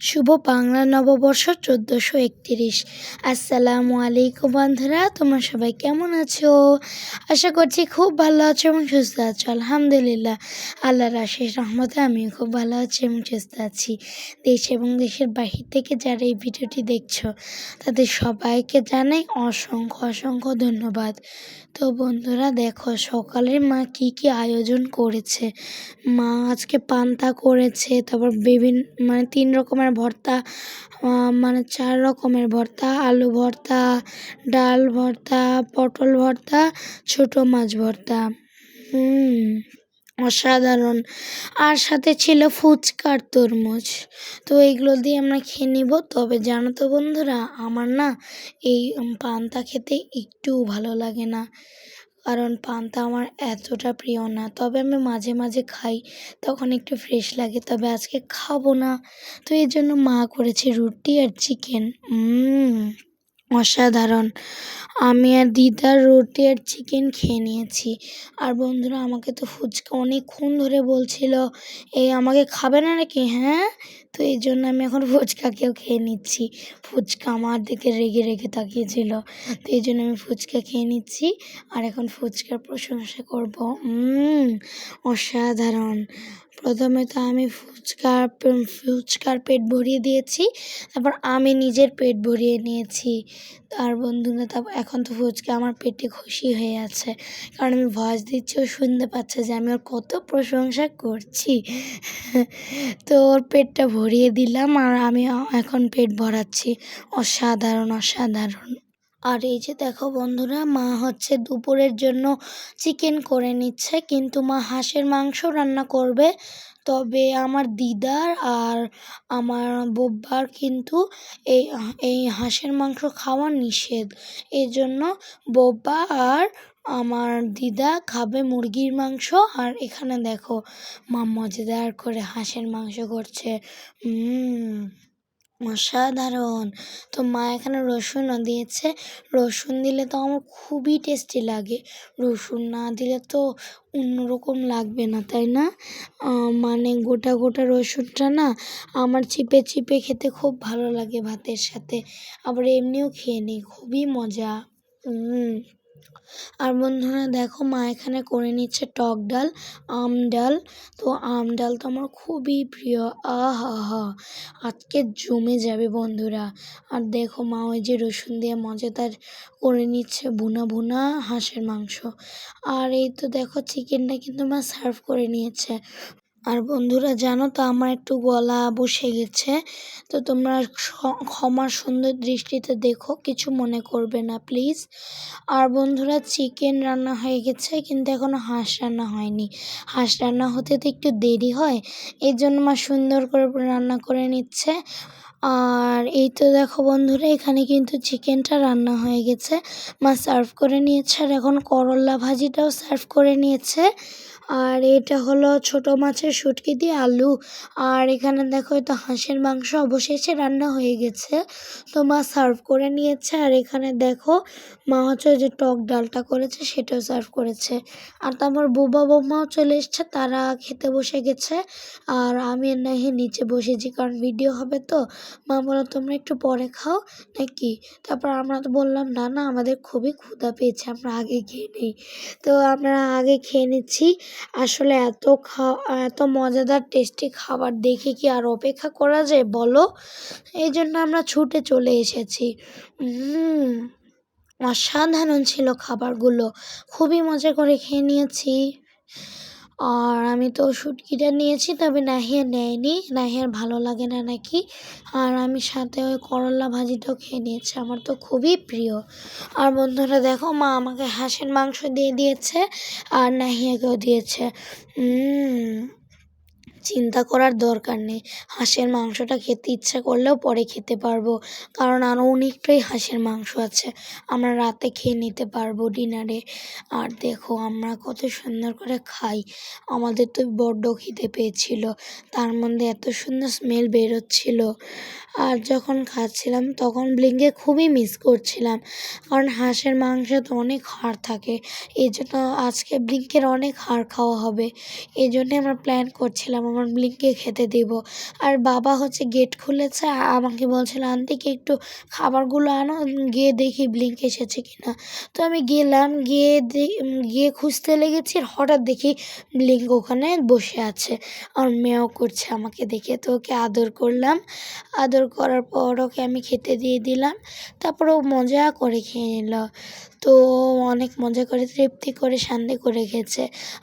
শুভ বাংলা নববর্ষ চোদ্দোশো একতিরিশ। আসসালামু আলাইকুম বন্ধুরা, তোমরা সবাই কেমন আছো? আশা করছি খুব ভালো আছো এবং সুস্থ আছো। আলহামদুলিল্লাহ, আল্লাহর আশিস রহমতে আমি খুব ভালো আছি এবং সুস্থ আছি। দেশ এবং দেশের বাহির থেকে যারা এই ভিডিওটি দেখছ, তাদের সবাইকে জানাই অসংখ্য অসংখ্য ধন্যবাদ। তো বন্ধুরা, দেখো সকালে মা কি কি আয়োজন করেছে। মা আজকে পান্তা করেছে, তারপর বিভিন্ন মানে তিন রকমের ভর্তা মানে চার রকমের ভর্তা, আলু ভর্তা, ডাল ভর্তা, পটল ভর্তা, ছোট মাছ ভর্তা। অসাধারণ। আর সাথে ছিল ফুচকার তরমুজ। তো এইগুলো দিয়ে আমরা খেয়ে নিব। তবে জানো তো বন্ধুরা, আমার না এই পান্তা খেতে একটুও ভালো লাগে না। কারণ পান্তা আমার এতটা প্রিয় না। তবে আমি মাঝে মাঝে খাই, তখন একটু ফ্রেশ লাগে। তবে আজকে খাব না। তো এই জন্য মা করেছে রুটি আর চিকেন অসাধারণ। আমি আর দিদার রুটি আর চিকেন খেয়ে নিয়েছি। আর বন্ধুরা, আমাকে তো ফুচকা অনেকক্ষণ ধরে বলছিল, এই আমাকে খাবে না নাকি? হ্যাঁ? তো এই জন্য আমি এখন ফুচকাকেও খেয়ে নিচ্ছি। ফুচকা আমার দিকে রেগে রেগে তাকিয়েছিল। তো এই জন্য আমি ফুচকা খেয়ে নিচ্ছি আর এখন ফুচকার প্রশংসা করব। অসাধারণ। প্রথমে তো আমি ফুচকার ফুচকার পেট ভরিয়ে দিয়েছি, তারপর আমি নিজের পেট ভরিয়ে নিয়েছি। আর বন্ধুরা তারপর এখন তো ফুচকা আমার পেটে খুশি হয়ে আছে। কারণ আমি ভয়েস দিচ্ছি, ও শুনতে পাচ্ছে যে আমি ওর কত প্রশংসা করছি। তো ওর পেটটা ভরিয়ে দিলাম আর আমি এখন পেট ভরাচ্ছি। অসাধারণ অসাধারণ। আর এই যে দেখো বন্ধুরা, মা হচ্ছে দুপুরের জন্য চিকেন করে নিচ্ছে, কিন্তু মা হাঁসের মাংস রান্না করবে। তবে আমার দিদার আর আমার বোব্বার কিন্তু এই এই হাঁসের মাংস খাওয়া নিষেধ। এই জন্য বোব্বা আর আমার দিদা খাবে মুরগির মাংস। আর এখানে দেখো, মা মজাদার করে হাঁসের মাংস করছে। অসাধারণ তো মা এখানে রসুনও দিয়েছে। রসুন দিলে তো আমার খুবই টেস্টি লাগে। রসুন না দিলে তো অন্যরকম লাগবে না, তাই না? মানে গোটা গোটা রসুনটা না আমার চিপে চিপে খেতে খুব ভালো লাগে ভাতের সাথে। আবার এমনিও খেয়ে নিই, খুবই মজা। আর বন্ধুরা দেখো মা এখানে করে নিচ্ছে টক ডাল, আম ডাল। তো আম ডাল তো আমার খুবই প্রিয়। আহা হা, আজকে জমে যাবে বন্ধুরা। আর দেখো মা ওই যে রসুন দিয়ে মজাদার করে নিচ্ছে ভুনা ভুনা হাঁসের মাংস। আর এই তো দেখো চিকেনটা কিন্তু মা সার্ভ করে নিয়েছে। আর বন্ধুরা, জানো তো আমার একটু গলা বসে গেছে, তো তোমরা ক্ষমা সুন্দর দৃষ্টিতে দেখো, কিছু মনে করবে না প্লিজ আর বন্ধুরা চিকেন রান্না হয়ে গেছে, কিন্তু এখনও হাঁস রান্না হয়নি। হাঁস রান্না হতে তো একটু দেরি হয় এই জন্য মা সুন্দর করে রান্না করে নিচ্ছে। আর এই তো দেখো বন্ধুরা, এখানে কিন্তু চিকেনটা রান্না হয়ে গেছে। মা সার্ভ করে নিয়েছে, আর এখন করলা ভাজিটাও সার্ভ করে নিয়েছে। আর এটা হলো ছোট মাছের শুটকি দিয়ে আলু। আর এখানে দেখো তো হাঁসের মাংস অবশেষে রান্না হয়ে গেছে। তো মা সার্ভ করে নিয়েছে, আর এখানে দেখো মা হচ্ছে যে টক ডালটা করেছে, সেটাও সার্ভ করেছে। আর তারপর বোবা বোমাও চলে এসছে, তারা খেতে বসে গেছে। আর আমি নাহি নিচে বসেছি, কারণ ভিডিও হবে তো। মা বলো তোমরা একটু পরে খাও নাকি? তারপর আমরা তো বললাম, না না, আমাদের খুবই ক্ষুধা পেয়েছে, আমরা আগে খেয়ে নিই। তো আমরা আগে খেয়ে নিচ্ছি। আসলে এত খাওয়া এত মজাদার, টেস্টি খাবার দেখে কি আর অপেক্ষা করা যায় বলো? এই জন্য আমরা ছুটে চলে এসেছি। অসাধারণ ছিল খাবারগুলো। খুবই মজা করে খেয়ে নিয়েছি। আর আমি তো শুটকিটা নিয়েছি, তবে নাহিয়া নেয়নি। নাহিয়ার ভালো লাগে না নাকি? আর আমি সাথে ওই করলা ভাজিটাও খেয়ে নিয়েছি, আমার তো খুবই প্রিয়। আর বন্ধুরা, দেখো মা আমাকে হাঁসের মাংস দিয়ে দিয়েছে, আর নাহিয়াকেও দিয়েছে। চিন্তা করার দরকার নেই। হাঁসের মাংসটা খেতে ইচ্ছা করলেও পরে খেতে পারব। কারণ আরও অনেকটাই হাঁসের মাংস আছে। আমরা রাতে খেয়ে নিতে পারব ডিনারে। আর দেখো, আমরা কত সুন্দর করে খাই। আমাদের তো বড্ড খিদে পেয়েছিল। তার মধ্যে এত সুন্দর স্মেল বেরোচ্ছিল। আর যখন খাচ্ছিলাম, তখন ব্লিঙ্কে খুবই মিস করছিলাম। কারণ হাঁসের মাংসে তো অনেক হাড় থাকে। এই জন্য আজকে ব্লিঙ্কের অনেক হাড় খাওয়া হবে। এই জন্যে আমরা প্ল্যান করছিলাম, আমার ব্লিঙ্ককে খেতে দিব। আর বাবা হচ্ছে গেট খুলেছে আমাকে বলছিল আন্টি কি একটু খাবারগুলো আনো, গিয়ে দেখি ব্লিঙ্ক এসেছে কিনা। তো আমি গেলাম, গিয়ে গিয়ে খুঁজতে লেগেছি, আর হঠাৎ দেখি ব্লিঙ্ক ওখানে বসে আছে। আর মেয়েও করছে আমাকে দেখে, তো ওকে আদর করলাম। আদর করার পর ওকে আমি খেতে দিয়ে দিলাম। তারপর ও মজা করে খেয়ে নিল তো অনেক মজা করে, তৃপ্তি করে শান্তি করে খেয়েছে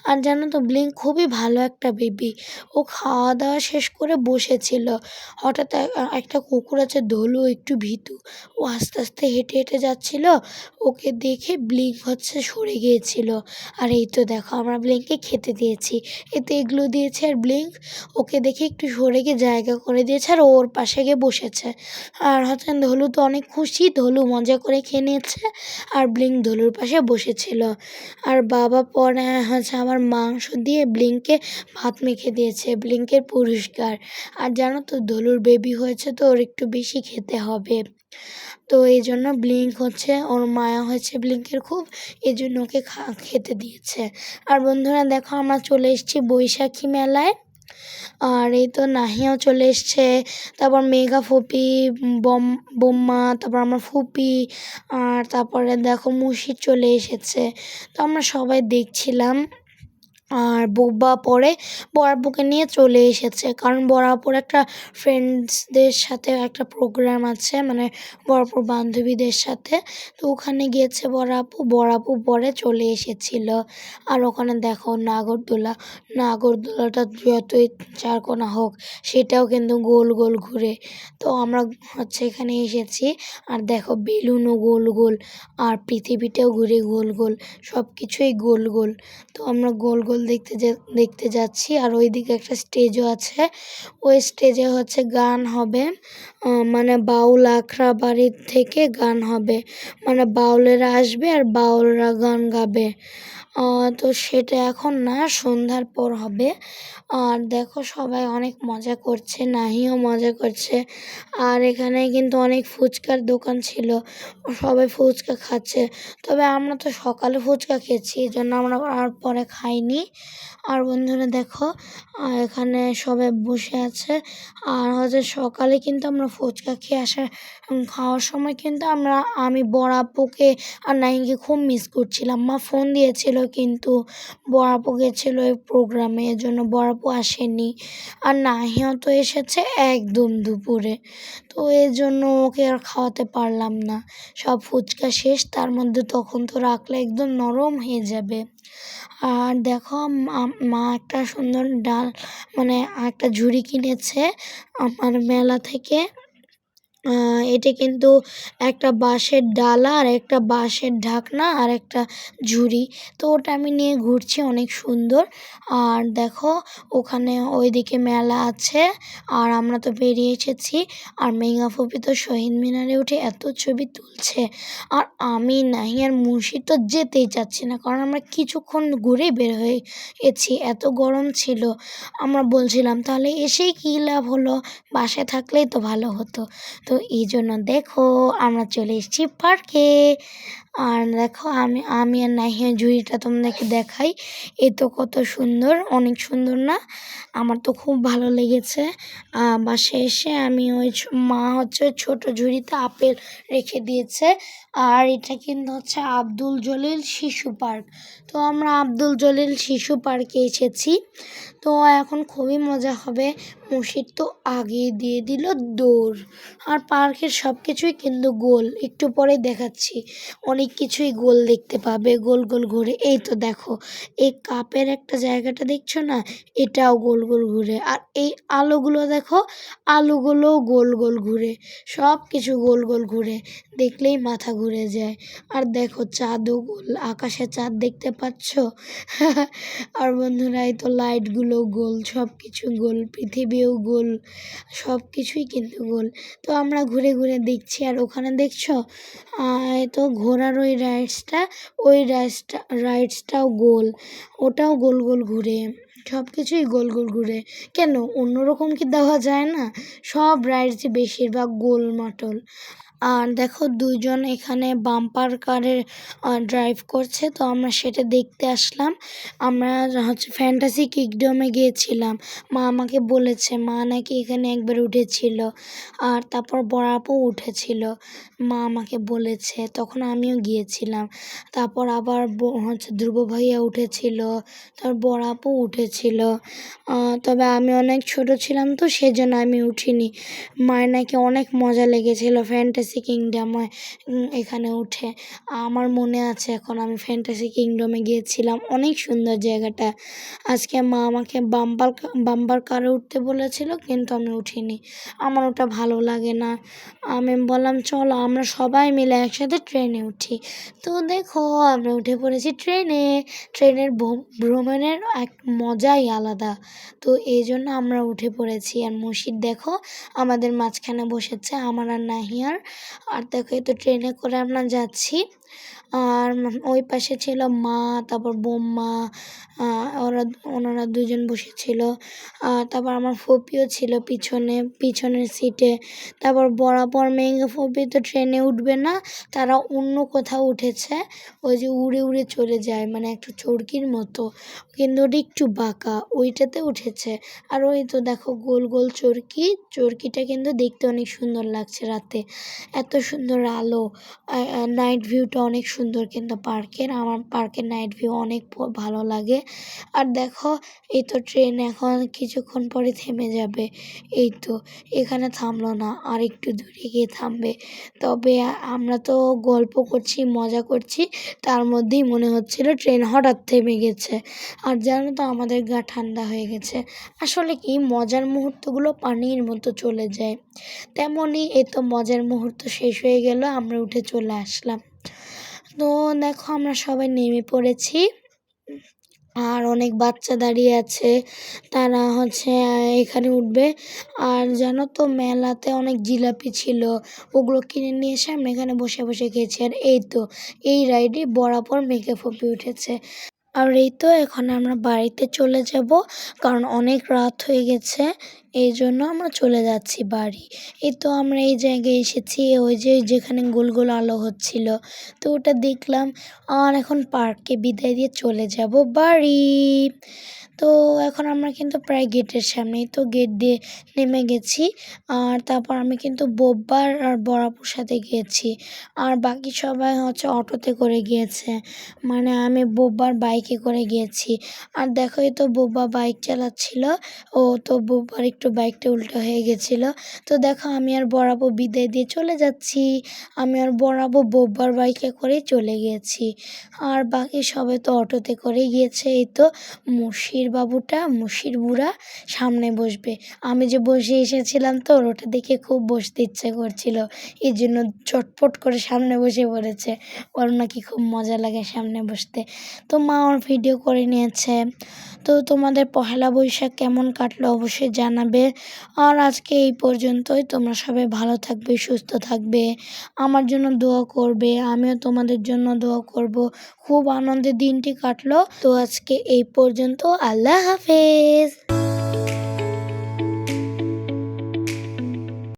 আর জানো তো, ব্লিঙ্ক খুবই ভালো একটা বেবি। ও খাওয়া দাওয়া শেষ করে বসেছিল। হঠাৎ একটা কুকুর আছে ধলু একটু ভীতু। ও আস্তে আস্তে হেঁটে হেঁটে যাচ্ছিল। ওকে দেখে ব্লিঙ্ক হচ্ছে সরে গিয়েছিল। আর এই তো দেখো, আমরা ব্লিঙ্ককে খেতে দিয়েছি। এতে এগুলো দিয়েছে আর ব্লিঙ্ক ওকে দেখে একটু সরে গিয়ে জায়গা করে দিয়েছে আর ওর পাশে গিয়ে বসেছে। আর হচ্ছে ধলু তো অনেক খুশি ধলু মজা করে খেয়ে নিয়েছে। আর ব্লিঙ্ক ধলুর পাশে বসেছিল। আর বাবা পরে হচ্ছে আমার মাংস দিয়ে ব্লিঙ্ককে ভাত মেখে দিয়েছে ব্লিঙ্কের পুরস্কার। আর জানো তো ধলুর বেবি হয়েছে তো ওর একটু বেশি খেতে হবে। তো এই জন্য ব্লিঙ্ক হচ্ছে, ওর মায়া হয়েছে ব্লিঙ্কের খুব, এই জন্য ওকে খা, খেতে দিয়েছে। আর বন্ধুরা দেখো আমরা চলে এসেছি বৈশাখী মেলায়। আর এই তো নাহিয়াও চলে এসছে। তারপর মেঘা, ফুপি, বোম, বোম্মা, তারপর আমার ফুপি, আর তারপরে দেখো মুশি চলে এসেছে। তো আমরা সবাই দেখছিলাম। আর বোব্বা পরে বড়াপুকে নিয়ে চলে এসেছে। কারণ বড়াপুর একটা ফ্রেন্ডসদের সাথে একটা প্রোগ্রাম আছে মানে বড়াপুর বান্ধবীদের সাথে। তো ওখানে গিয়েছে বড়াপু বড়াপু পরে চলে এসেছিল। আর ওখানে দেখো নাগরদোলা, নাগরদোলাটা যতই চারকোনা হোক, সেটাও কিন্তু গোল গোল ঘুরে। তো আমরা হচ্ছে এখানে এসেছি, আর দেখো বেলুনও গোল গোল, আর পৃথিবীটাও ঘুরে গোল গোল সব কিছুই গোল গোল। তো আমরা গোল গোল দেখতে দেখতে যাচ্ছি আর ওইদিকে একটা স্টেজও আছে। ওই স্টেজে হচ্ছে গান হবে। মানে বাউল আখড়া বাড়ির থেকে গান হবে। মানে বাউলেরা আসবে আর বাউলরা গান গাবে। তো সেটা এখন না, সন্ধ্যার পর হবে। আর দেখো সবাই অনেক মজা করছে, নাহিও মজা করছে। আর এখানে কিন্তু অনেক ফুচকার দোকান ছিল। সবাই ফুচকা খাচ্ছে। তবে আমরা তো সকালে ফুচকা খেয়েছি, এই জন্য আমরা আর পরে খাইনি। আর বন্ধুরা দেখো এখানে সবাই বসে আছে। আর হচ্ছে সকালে কিন্তু আমরা ফুচকা খেয়ে আসার খাওয়ার সময় কিন্তু আমরা, আমি বড় আপুকে আর নাহিকে খুব মিস করছিলাম। মা ফোন দিয়েছিল কিন্তু বড় আপু গেছিল ওই প্রোগ্রামে এর জন্য বড় আপু আসেনি। আর নাহিও তো এসেছে একদম দুপুরে। তো এর জন্য ওকে আর খাওয়াতে পারলাম না। সব ফুচকা শেষ, তার মধ্যে তখন তো রাখলে একদম নরম হয়ে যাবে। আর দেখো মা একটা সুন্দর ডাল মানে একটা ঝুড়ি কিনেছে আমার মেলা থেকে। এটা কিন্তু একটা বাঁশের ডালা, আর একটা বাঁশের ঢাকনা, আর একটা ঝুড়ি। তো ওটা আমি নিয়ে ঘুরছি, অনেক সুন্দর। আর দেখো, ওখানে ওইদিকে মেলা আছে, আর আমরা তো বেরিয়ে এসেছি। আর মেঘা ফুপি তো শহীদ মিনারে উঠে এত ছবি তুলছে। আর আমি নাহি আর মুর্শিদ তো যেতেই চাচ্ছি না, কারণ আমরা কিছুক্ষণ ঘুরেই বের হয়ে গেছি, এত গরম ছিল। আমরা বলছিলাম, তাহলে এসেই কী লাভ হলো? বাসায় থাকলেই তো ভালো হতো। তো এই জন্য দেখো আমরা চলে এসেছি পার্কে আর দেখো আমি আমি আর নাহিয়া ঝুড়িটা তোমাদেরকে দেখাই। এ তো কত সুন্দর, অনেক সুন্দর না? আমার তো খুব ভালো লেগেছে। বাসায় এসে আমি ওই মা হচ্ছে ছোট ঝুড়িতে আপেল রেখে দিয়েছে। আর এটা কিন্তু হচ্ছে আব্দুল জলিল শিশু পার্ক। তো আমরা আব্দুল জলিল শিশু পার্কে এসেছি। তো এখন খুবই মজা হবে। মুর্শিদ তো আগে দিয়ে দিল দৌড়। আর পার্কের সব কিছুই কিন্তু গোল। একটু পরে দেখাচ্ছি। অনেক কিছুই গোল দেখতে পাবে, গোল গোল ঘুরে। এই তো দেখো, এই কাপের একটা জায়গাটা দেখছ না? এটাও গোল গোল ঘুরে। আর এই আলোগুলো দেখো, আলোগুলোও গোল গোল ঘুরে। সব কিছু গোল গোল ঘুরে। দেখলেই মাথা ঘুরে যায়। আর দেখো চাঁদও গোল আকাশে চাঁদ দেখতে পাচ্ছ? আর বন্ধুরা, এই তো লাইটগুলো গোল, সব কিছু গোল, পৃথিবীও গোল, সব কিছুই কিন্তু গোল। তো আমরা ঘুরে ঘুরে দেখছি। আর ওখানে দেখছ? তো ঘোড়ার ওই রাইডসটা ওই রাইডসটা রাইডসটাও গোল। ওটাও গোল গোল ঘুরে সব কিছুই গোল গোল ঘুরে। কেন? অন্যরকম কি দেওয়া যায় না? সব রাইডসই বেশিরভাগ গোল মাটল। আর দেখো দুজন এখানে বাম্পার কারের ড্রাইভ করছে, তো আমরা সেটা দেখতে আসলাম। আমরা হচ্ছে ফ্যান্টাসি কিংডমে গিয়েছিলাম। মা আমাকে বলেছে, মা নাকি এখানে একবার উঠেছিল। আর তারপর আপু উঠেছিল। মা আমাকে বলেছে, তখন আমিও গিয়েছিলাম। তারপর আবার হচ্ছে ধ্রুব ভাইয়া উঠেছিল বড় আপু উঠেছিল। তবে আমি অনেক ছোট ছিলাম তো, সেজন্য আমি উঠিনি। মায়ের নাকি অনেক মজা লেগেছিল ফ্যান্টাসি কিংডমে এখানে উঠে। আমার মনে আছে এখন আমি ফ্যান্টাসি কিংডমে গিয়েছিলাম। অনেক সুন্দর জায়গাটা। আজকে মা আমাকে বাম্পার বাম্পার কারে উঠতে বলেছিল, কিন্তু আমি উঠিনি। আমার ওটা ভালো লাগে না। আমি বললাম, চলো, আমরা সবাই মিলে একসাথে ট্রেনে উঠি। তো দেখো, আমরা উঠে পড়েছি ট্রেনে। ট্রেনের ভ্রমণের এক মজাই আলাদা। তো এই জন্য আমরা উঠে পড়েছি। আর মুর্শিদ দেখো, আমাদের মাঝখানে বসেছে আমার আর নাহিয়ার। আর দেখো তো ট্রেনে করে আমরা যাচ্ছি। আর ওই পাশে ছিল মা, তারপর বোম্মা ওরা ওনারা দুজন বসেছিল। তারপর আমার ফুপিও ছিল পিছনে, পিছনের সিটে তারপর বরাবর মেঙ্গা ফুপি তো ট্রেনে উঠবে না, তারা অন্য কোথাও উঠেছে। ওই যে উড়ে উড়ে চলে যায় মানে একটু চরকির মতো। কিন্তু ওটা একটু বাঁকা, ওইটাতে উঠেছে। আর ওই তো দেখো গোল গোল চরকি, চরকিটা কিন্তু দেখতে অনেক সুন্দর লাগছে রাতে। এত সুন্দর আলো নাইট ভিউটা অনেক সুন্দর কিন্তু পার্কের। আমার পার্কের নাইট ভিউ অনেক ভালো লাগে। আর দেখো, এই তো ট্রেন এখন কিছুক্ষণ পরে থেমে যাবে। এই তো, এখানে থামলো না, আর একটু দূরে গিয়ে থামবে। তবে আমরা তো গল্প করছি, মজা করছি, তার মধ্যেই মনে হচ্ছিল ট্রেন হঠাৎ থেমে গেছে। আর জানো তো, আমাদের গা ঠান্ডা হয়ে গেছে। আসলে কি, মজার মুহূর্তগুলো পানির মতো চলে যায়। তেমনই এই তো মজার মুহূর্ত শেষ হয়ে গেল, আমরা উঠে চলে আসলাম। তো দেখো আমরা সবাই নেমে পড়েছি। আর অনেক বাচ্চা দাঁড়িয়ে আছে। তারা হচ্ছে, এখানে উঠবে। আর জানো তো, মেলাতে অনেক জিলাপি ছিল। ওগুলো কিনে নিয়ে এসে আমরা এখানে বসে বসে খেয়েছি। আর এই তো, এই রাইডে বরাবর মেঘে ফুপে উঠেছে। আর এই তো এখন আমরা বাড়িতে চলে যাব, কারণ অনেক রাত হয়ে গেছে, এই জন্য আমরা চলে যাচ্ছি বাড়ি। এই তো আমরা এই জায়গায় এসেছি, ওই যে যেখানে গোল গোল আলো হচ্ছিল, তো ওটা দেখলাম, আর এখন পার্কে বিদায় দিয়ে চলে যাব বাড়ি। তো এখন আমরা কিন্তু প্রায় গেটের সামনেই, তো গেট দিয়ে নেমে গেছি। আর তারপর আমি কিন্তু বোব্বার আর বড়াপুর সাথে গিয়েছি। আর বাকি সবাই হচ্ছে অটোতে করে গিয়েছে। মানে আমি বোব্বার বাইকে করে গিয়েছি। আর দেখো এই তো বোব্বা বাইক চালাচ্ছিল। ও তো বোব্বার একটু বাইকটা উল্টো হয়ে গেছিল। তো দেখো আমি আর বড়াবো বিদায় দিয়ে চলে যাচ্ছি। আমি আর বড়াবো বোব্বার বাইকে করেই চলে গিয়েছি। আর বাকি সবাই তো অটোতে করে গিয়েছে। এই তো মুশির বাবুটা, মুশির বুড়া সামনে বসবে। আমি যে বসে এসেছিলাম তো ওটা দেখে খুব বসতে ইচ্ছে করছিল। এই জন্য চটপট করে সামনে বসে পড়েছে। ওর নাকি খুব মজা লাগে সামনে বসতে। তো মা ওর ভিডিও করে নিয়েছে। তো তোমাদের পহেলা বৈশাখ কেমন কাটলো অবশ্যই জানাবে। আর আজকে এই পর্যন্তই। তোমরা সবাই ভালো থাকবে, সুস্থ থাকবে, আমার জন্য দোয়া করবে, আমিও তোমাদের জন্য দোয়া করব। খুব আনন্দে দিনটি কাটলো। তো আজকে এই পর্যন্ত আল্লাহ হাফেজ।